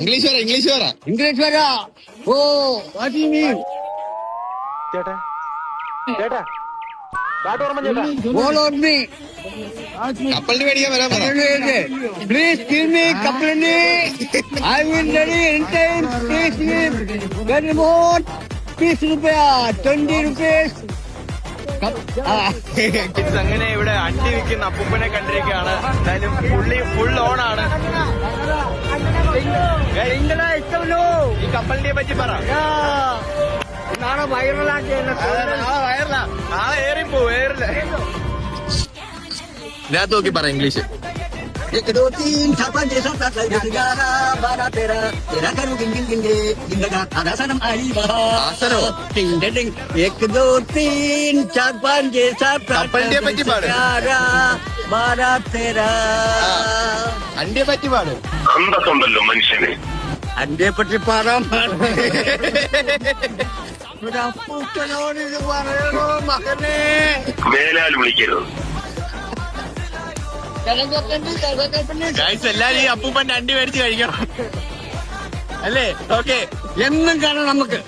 English വരാ English വരാ English വരാ ഓ വാട്ട് യു മീൻ ചേട്ടാ ചേട്ടാ. കപ്പലിന് മേടിക്കാൻ വരാൻ പ്ലീസ് മീ കപ്പലിന്. I will ready ready time please very more much. റുപ്യ twenty twenty rupees. Cup-. Kids അങ്ങനെ ഇവിടെ അണ്ടി വിൽക്കുന്ന അപ്പൂപ്പനെ കണ്ടിരിക്കുകയാണ്. എന്തായാലും പുള്ളി ഫുൾ ഓൺ കപ്പലിനെ പറ്റി പറ നാളെ വൈറലാക്കി എന്നെ ആ വയറില ആ ഏറിപ്പോ ഏറില്ല ഇതിനകത്ത് നോക്കി പറ ഇംഗ്ലീഷ് एक दो तीन चार पाँच छह सात आठ नौ दस ग्यारह बारह तेरह तेरह करो गिन गिन गिन गे गिन लगा आधा सनम आई ആസനോ? टिंग टिंग एक दो तीन चार पाँच छह सात आठ കപ്പലിനെ नौ പറ്റി दस പാട്. ग्यारह बारह तेरह അണ്ടിയെ പറ്റി പാട് അന്തസ്സുണ്ടല്ലോ മനുഷ്യന്. അന്റെ പറ്റി പാടാൻ ഒരപ്പൂച്ചനോട് ഇത് പറയണോ മകനെ? മേലാൽ വിളിക്കരുത്. എല്ലാരും ഈ അപ്പൂപ്പൻ അണ്ടി മേടിച്ച് കഴിക്കണം. അല്ലേ? ഓക്കെ എന്നും കാണാം നമുക്ക്.